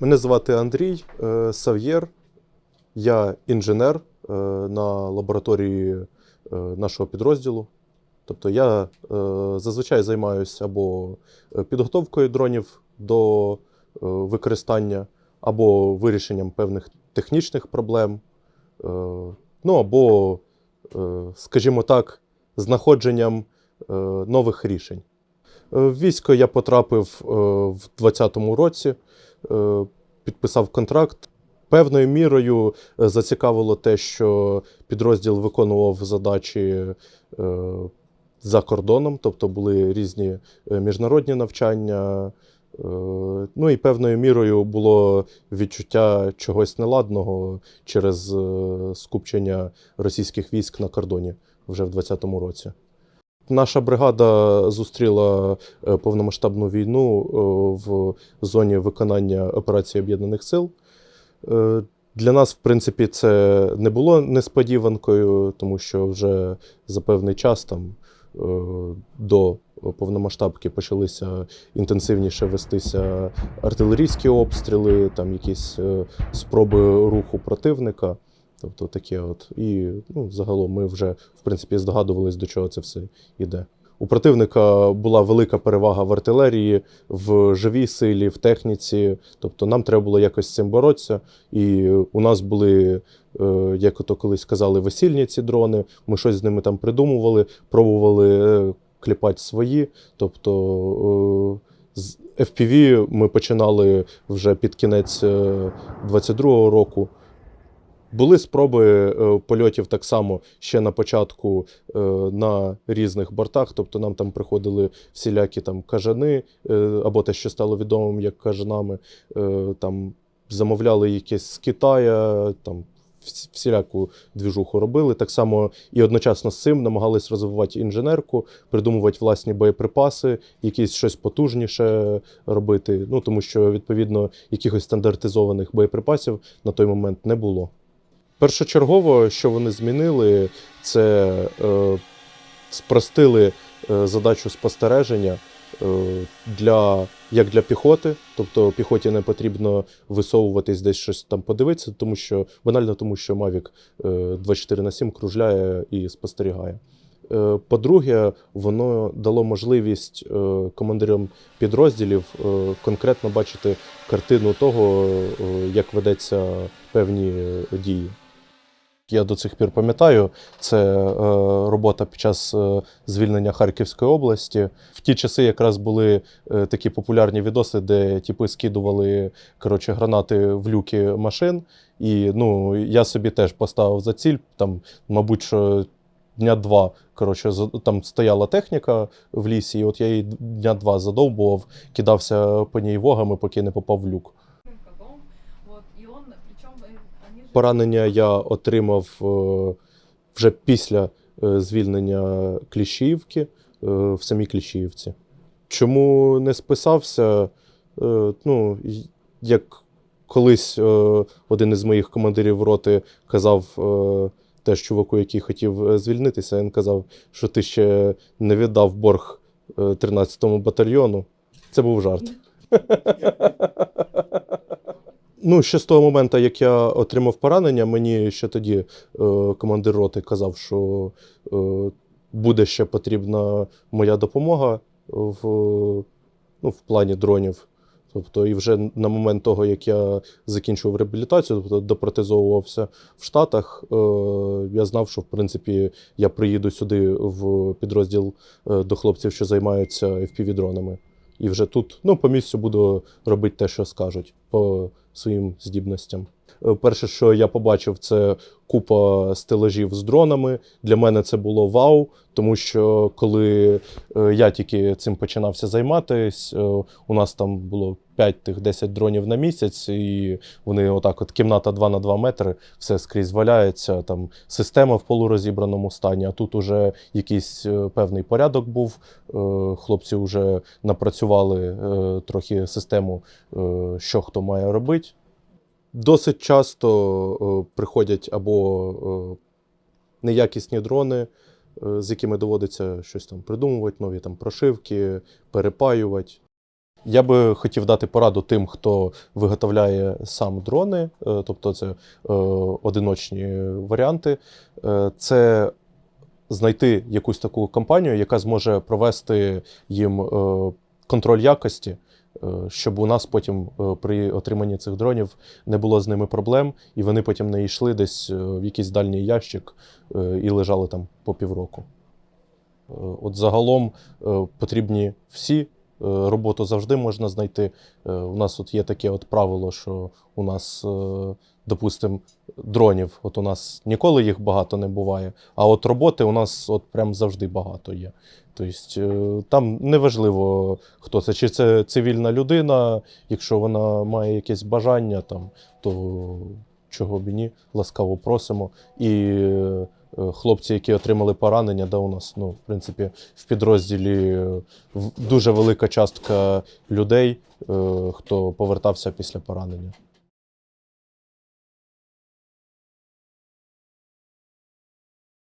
Мене звати Андрій е, Сав'єр. Я інженер е, на лабораторії е, нашого підрозділу. Тобто я зазвичай займаюся або підготовкою дронів до використання, або вирішенням певних технічних проблем, ну або, скажімо так, знаходженням нових рішень. В військо я потрапив в 2020 році, підписав контракт. Певною мірою е, зацікавило те, що підрозділ виконував задачі е, за кордоном, тобто були різні е, міжнародні навчання. е, Ну і певною мірою було відчуття чогось неладного через е, скупчення російських військ на кордоні вже в 2020 році. Наша бригада зустріла е, повномасштабну війну е, в зоні виконання операції Об'єднаних Сил. Е, Для нас, в принципі, це не було несподіванкою, тому що вже за певний час там до повномасштабки почалися інтенсивніше вестися артилерійські обстріли, там якісь спроби руху противника. Тобто таке от. І ну, загалом ми вже, в принципі, здогадувались, до чого це все йде. У противника була велика перевага в артилерії, в живій силі, в техніці. Тобто нам треба було якось з цим боротися. І у нас були, е, як ото колись казали, весільні ці дрони. Ми щось з ними там придумували, пробували е, кліпати свої. Тобто е, з FPV ми починали вже під кінець 22-го року. Були спроби е, польотів так само ще на початку е, на різних бортах. Тобто нам там приходили всілякі там кажани, е, або те, що стало відомим як кажанами. Там замовляли якесь з Китая, там всіляку двіжуху робили. Так само і одночасно з цим намагались розвивати інженерку, придумувати власні боєприпаси, якісь щось потужніше робити. Ну тому що відповідно якихось стандартизованих боєприпасів на той момент не було. Першочергово, що вони змінили, це е, спростили е, задачу спостереження е, для, як для піхоти. Тобто піхоті не потрібно висовуватись десь щось там подивитися, тому що банально тому, що Mavic е, 24 на 7 кружляє і спостерігає. Е, По-друге, воно дало можливість е, командирам підрозділів е, конкретно бачити картину того, е, як ведеться певні е, дії. Я до цих пір пам'ятаю, це е, робота під час е, звільнення Харківської області. В ті часи якраз були е, такі популярні відоси, де типи скидували коротше, гранати в люки машин. І ну, я собі теж поставив за ціль, там, мабуть, що дня два коротше, там стояла техніка в лісі, і от я її дня два задовбував, кидався по ній вогами, поки не попав в люк. Поранення я отримав е, вже після е, звільнення Кліщіївки е, в самій Кліщіївці. Чому не списався? Ну, як колись один із моїх командирів роти казав теж чуваку, який хотів звільнитися, він казав, що ти ще не віддав борг е, 13-му батальйону. Це був жарт. Ну, ще з того моменту, як я отримав поранення, мені ще тоді е, командир роти казав, що е, буде ще потрібна моя допомога в, ну, в плані дронів. Тобто, і вже на момент того, як я закінчував реабілітацію, тобто допротезовувався в Штатах, е, я знав, що в принципі я приїду сюди в підрозділ е, до хлопців, що займаються FPV-дронами. І вже тут, ну, по місцю буду робити те, що скажуть, по своїм здібностям. Е, Перше, що я побачив, це купа стелажів з дронами. Для мене це було вау, тому що коли е, я тільки цим починався займатися, е, у нас там було 5-10 дронів на місяць, і вони отак, от кімната 2 на 2 метри, все скрізь валяється. Там система в полурозібраному стані. А тут уже якийсь певний порядок був. Хлопці вже напрацювали трохи систему, що хто має робити. Досить часто е, приходять або е, неякісні дрони, е, з якими доводиться щось там придумувати, нові там прошивки, перепаювати. Я би хотів дати пораду тим, хто виготовляє сам дрони, тобто це одиночні варіанти. Це знайти якусь таку компанію, яка зможе провести їм контроль якості, щоб у нас потім е, при отриманні цих дронів не було з ними проблем, і вони потім не йшли десь е, в якийсь дальній ящик е, і лежали там по півроку. Е, От загалом е, потрібні всі. Е, Роботу завжди можна знайти. Е, У нас от є таке от правило, що у нас, е, допустимо, дронів, от у нас ніколи їх багато не буває, а от роботи у нас от прям завжди багато є. Тобто там неважливо, хто це, чи це цивільна людина, якщо вона має якесь бажання, там, то чого б ні, ласкаво просимо. І хлопці, які отримали поранення, да, у нас, ну, в принципі, в підрозділі е, дуже велика частка людей, е, хто повертався після поранення.